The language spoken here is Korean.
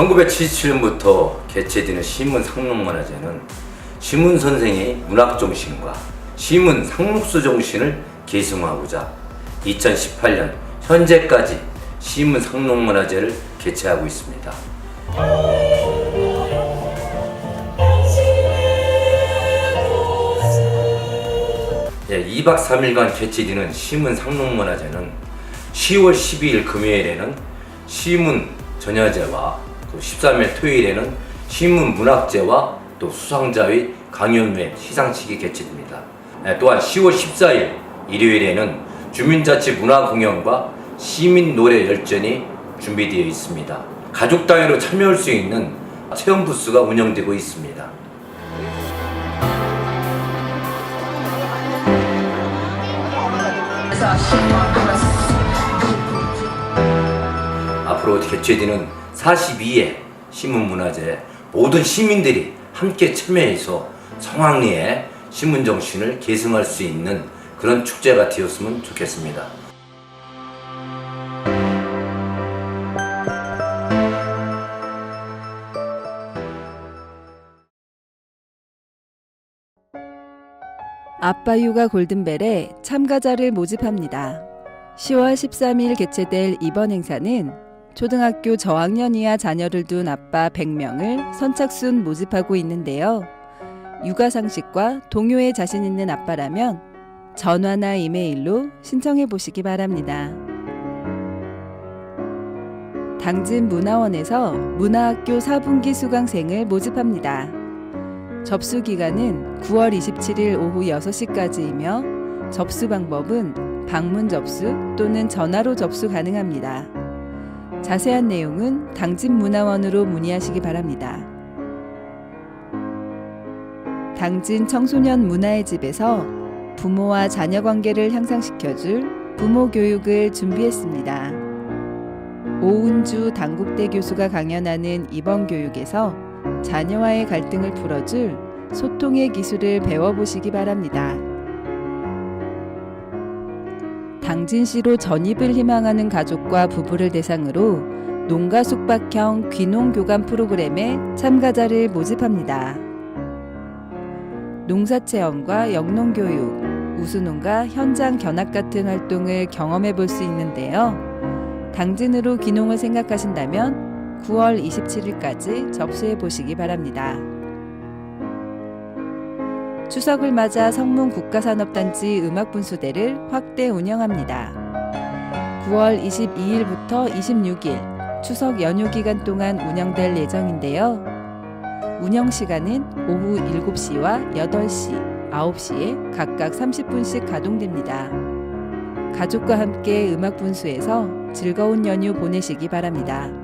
1977년부터 개최되는 시문 상록문화제는 시문 선생의 문학 정신과 시문 상록수 정신을 계승하고자 2018년 현재까지 시문 상록문화제를 개최하고 있습니다. 예, 2박 3일간 개최되는 시문 상록문화제는 10월 12일 금요일에는 시문 전야제와 또 13일 토요일에는 시문 문학제와 또 수상자의 강연 및 시상식이 개최됩니다. 예, 또한 10월 14일 일요일에는 주민자치 문화 공연과 시민 노래 열전이 준비되어 있습니다. 가족 단위로 참여할 수 있는 체험 부스가 운영되고 있습니다. 개최되는 42회 신문문화제 모든 시민들이 함께 참여해서 성황리에 신문 정신을 계승할 수 있는 그런 축제가 되었으면 좋겠습니다. 아빠 육아 골든벨에 참가자를 모집합니다. 10월 13일 개최될 이번 행사는 초등학교 저학년 이하 자녀를 둔 아빠 100명을 선착순 모집하고 있는데요. 육아 상식과 동요에 자신 있는 아빠라면 전화나 이메일로 신청해 보시기 바랍니다. 당진 문화원에서 문화학교 4분기 수강생을 모집합니다. 접수 기간은 9월 27일 오후 6시까지이며 접수 방법은 방문 접수 또는 전화로 접수 가능합니다. 자세한 내용은 당진 문화원으로 문의하시기 바랍니다. 당진 청소년 문화의 집에서 부모와 자녀 관계를 향상시켜줄 부모 교육을 준비했습니다. 오은주 당국대 교수가 강연하는 이번 교육에서 자녀와의 갈등을 풀어줄 소통의 기술을 배워보시기 바랍니다. 당진시로 전입을 희망하는 가족과 부부를 대상으로 농가 숙박형 귀농 교감 프로그램에 참가자를 모집합니다. 농사 체험과 영농 교육, 우수농가 현장 견학 같은 활동을 경험해 볼 수 있는데요. 당진으로 귀농을 생각하신다면 9월 27일까지 접수해 보시기 바랍니다. 추석을 맞아 성문 국가산업단지 음악분수대를 확대 운영합니다. 9월 22일부터 26일 추석 연휴 기간 동안 운영될 예정인데요. 운영 시간은 오후 7시와 8시, 9시에 각각 30분씩 가동됩니다. 가족과 함께 음악분수에서 즐거운 연휴 보내시기 바랍니다.